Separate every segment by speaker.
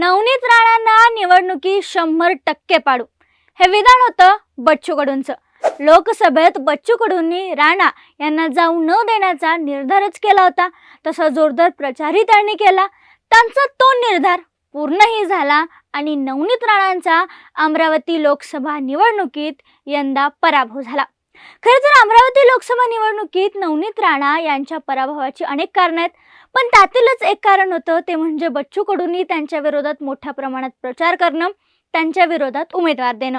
Speaker 1: नवनीत राणांना निवडणुकी शंभर टक्के पाडू. हे विधान होतं बच्चू कडूंचं लोकसभेत बच्चू कडूंनी राणा यांना जाऊ न देण्याचा निर्धारच केला होता. तसा जोरदार प्रचारही त्यांनी केला. त्यांचा तो निर्धार पूर्णही झाला आणि नवनीत राणांचा अमरावती लोकसभा निवडणुकीत यंदा पराभव झाला. खरं तर अमरावती लोकसभा निवडणुकीत नवनीत राणा यांच्या पराभवाची अनेक कारणं आहेत. पण त्यातीलच एक कारण होतं ते म्हणजे बच्चू कडूंनी त्यांच्या विरोधात मोठ्या प्रमाणात प्रचार करणं त्यांच्या विरोधात उमेदवार देणं.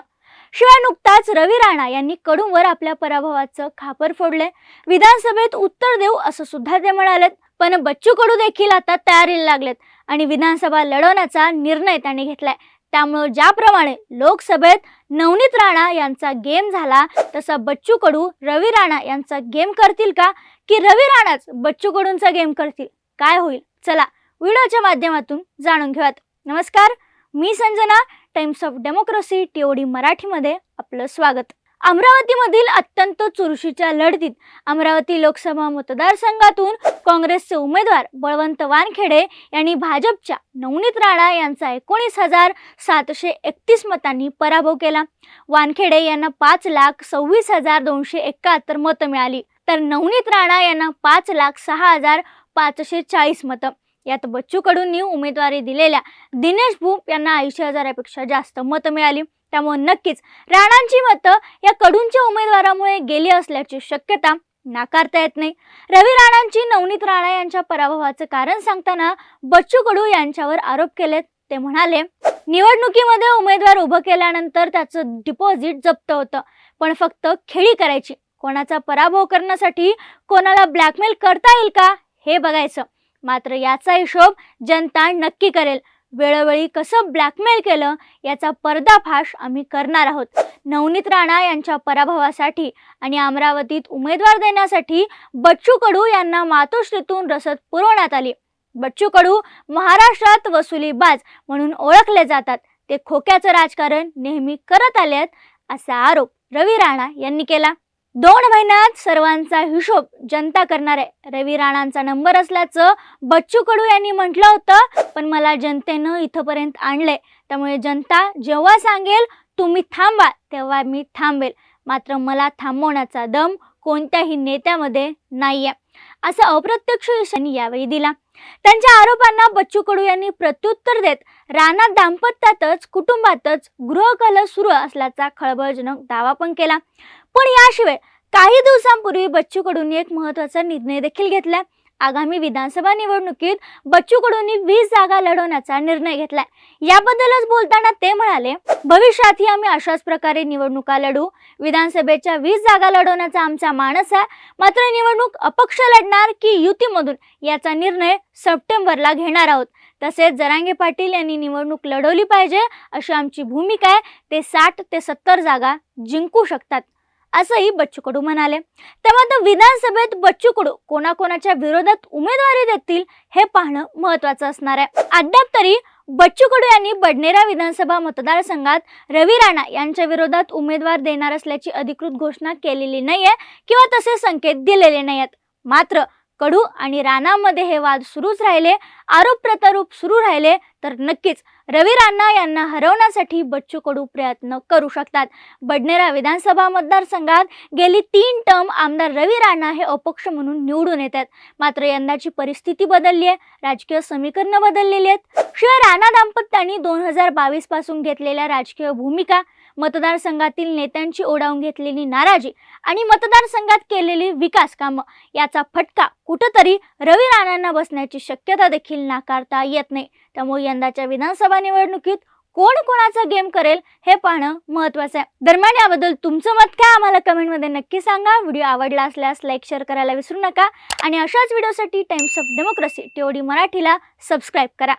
Speaker 1: शिवाय नुकताच रवी राणा यांनी कडूंवर आपल्या पराभवाचं खापर फोडले विधानसभेत उत्तर देऊ असं सुद्धा ते म्हणालेत पण बच्चू कडू देखील आता तयारीला लागलेत आणि विधानसभा लढवण्याचा निर्णय त्यांनी घेतलाय. त्यामुळं ज्याप्रमाणे लोकसभेत नवनीत राणा यांचा गेम झाला तसा बच्चू कडू रवी राणा यांचा गेम करतील का? की रवी राणाच बच्चू कडूंचा गेम करतील? काय होईल? चला व्हिडिओच्या माध्यमातून जाणून घेऊयात. नमस्कार मी Sanjana Times of Democracy TOD मराठीमध्ये आपलं स्वागत. अमरावतीमधील अत्यंत चुरशीच्या लढतीत अमरावती लोकसभा मतदारसंघातून काँग्रेसचे उमेदवार बळवंत वानखेडे यांनी भाजपच्या नवनीत राणा यांचा एकोणीस हजार सातशे एकतीस मतांनी पराभव केला. वानखेडे यांना पाच लाख सव्वीस हजार दोनशे एकाहत्तर मतं मिळाली. तर नवनीत राणा यांना पाच लाख सहा हजार पाचशे चाळीस मतं. यात बच्चू कडूंनी उमेदवारी दिलेल्या दिनेश भूप यांना ऐंशी हजारापेक्षा जास्त मतं मिळाली. त्यामुळे नक्कीच राणांची मतं या कडूंच्या उमेदवारामुळे गेली असल्याची शक्यता नाकारता येत नाही. रवी राणांची नवनीत राणा यांच्या पराभवाचं कारण सांगताना बच्चू कडू यांच्यावर आरोप केलेत. ते म्हणाले निवडणुकीमध्ये उमेदवार उभं केल्यानंतर त्याचं डिपॉझिट जप्त होतं पण फक्त खेळी करायची. कोणाचा पराभव करण्यासाठी कोणाला ब्लॅकमेल करता येईल का? हे बघायचं. मात्र याचा हिशोब जनता नक्की करेल. वेळोवेळी कसं ब्लॅकमेल केलं याचा पर्दाफाश आम्ही करणार आहोत. नवनीत राणा यांच्या पराभवासाठी आणि अमरावतीत उमेदवार देण्यासाठी बच्चू कडू यांना मातोश्रीतून रसद पुरवण्यात आली. बच्चू कडू महाराष्ट्रात वसुलीबाज म्हणून ओळखले जातात. ते खोक्याचं राजकारण नेहमी करत आले आहेत असा आरोप रवी राणा यांनी केला. दोन महिन्यात सर्वांचा हिशोब जनता करणार. आहे रवी राणांचा नंबर असल्याचं बच्चू कडू यांनी म्हटलं होतं पण मला जनतेनं इथंपर्यंत आणलंय त्यामुळे जनता जेव्हा सांगेल तुम्ही थांबा तेव्हा मी थांबेल. मात्र मला थांबवण्याचा दम कोणत्याही नेत्यामध्ये नाही आहे असा अप्रत्यक्ष इशारा यावेळी दिला. त्यांच्या आरोपांना बच्चू कडू यांनी प्रत्युत्तर देत राणा दाम्पत्यातच कुटुंबातच गृहकलह सुरू असल्याचा खळबळजनक दावा पण केला. पण याशिवाय काही दिवसांपूर्वी बच्चू कडूंनी एक महत्त्वाचा निर्णय देखील घेतला. आगामी विधानसभा निवडणुकीत बच्चू कडूंनी वीस जागा लढवण्याचा निर्णय घेतलाय. याबद्दलच बोलताना ते म्हणाले भविष्यातही आम्ही अशाच प्रकारे निवडणुका लढू. विधानसभेच्या वीस जागा लढवण्याचा आमचा मानस आहे. मात्र निवडणूक अपक्ष लढणार की युतीमधून याचा निर्णय सप्टेंबरला घेणार आहोत. तसेच जरांगे पाटील यांनी निवडणूक लढवली पाहिजे अशी आमची भूमिका आहे. ते साठ ते सत्तर जागा जिंकू शकतात. असंही बच्चू कडू म्हणाले. तेव्हा आता विधानसभेत बच्चू कडू कोणाकोणाच्या विरोधात उमेदवारी देतील हे पाहणं महत्वाचं असणार आहे. अद्याप तरी बच्चू कडू यांनी बडनेरा विधानसभा मतदारसंघात रवी राणा यांच्या विरोधात उमेदवार देणार असल्याची अधिकृत घोषणा केलेली नाहीये किंवा तसे संकेत दिलेले नाही आहेत मात्र कडू आणि राणामध्ये हे वाद सुरूच राहिले आरोप प्रत्यारोप सुरू राहिले तर नक्कीच रवी राणा यांना हरवण्यासाठी बच्चू कडू प्रयत्न करू शकतात. बडनेरा विधानसभा मतदारसंघात गेली तीन टर्म आमदार रवी राणा हे अपक्ष म्हणून निवडून येतात. मात्र यंदाची परिस्थिती बदलली आहे राजकीय समीकरणं बदललेली आहेत. शिवाय राणा दाम्पत्यांनी दोन हजार बावीसपासून घेतलेल्या राजकीय भूमिका मतदारसंघातील नेत्यांची ओढावून घेतलेली नाराजी आणि मतदारसंघात केलेली विकास कामं याचा फटका कुठंतरी रवी राणांना बसण्याची शक्यता देखील नाकारता येत नाही. त्यामुळे यंदाच्या विधानसभा निवडणुकीत कोण कोणाचा गेम करेल हे पाहणं महत्वाचं आहे. दरम्यान याबद्दल तुमचं मत काय आम्हाला कमेंटमध्ये नक्की सांगा. व्हिडिओ आवडला असल्यास लाईक शेअर करायला विसरू नका. आणि अशाच व्हिडिओसाठी टाइम्स ऑफ डेमोक्रेसी टीओडी मराठीला सबस्क्राईब करा.